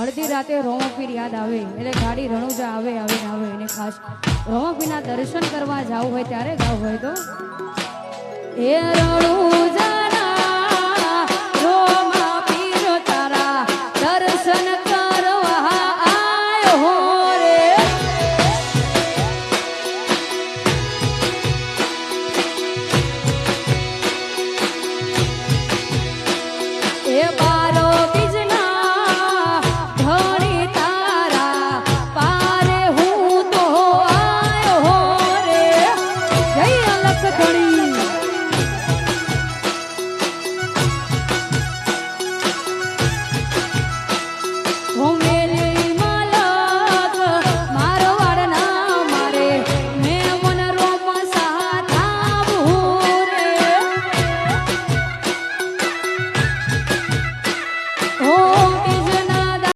અડધી રાતે રોમપીર યાદ આવે, એટલે ગાડી રણુજા આવે આવે આવે. એને ખાસ રોમપીરના દર્શન કરવા જવું હોય, ત્યારે ગાવું હોય તો. એ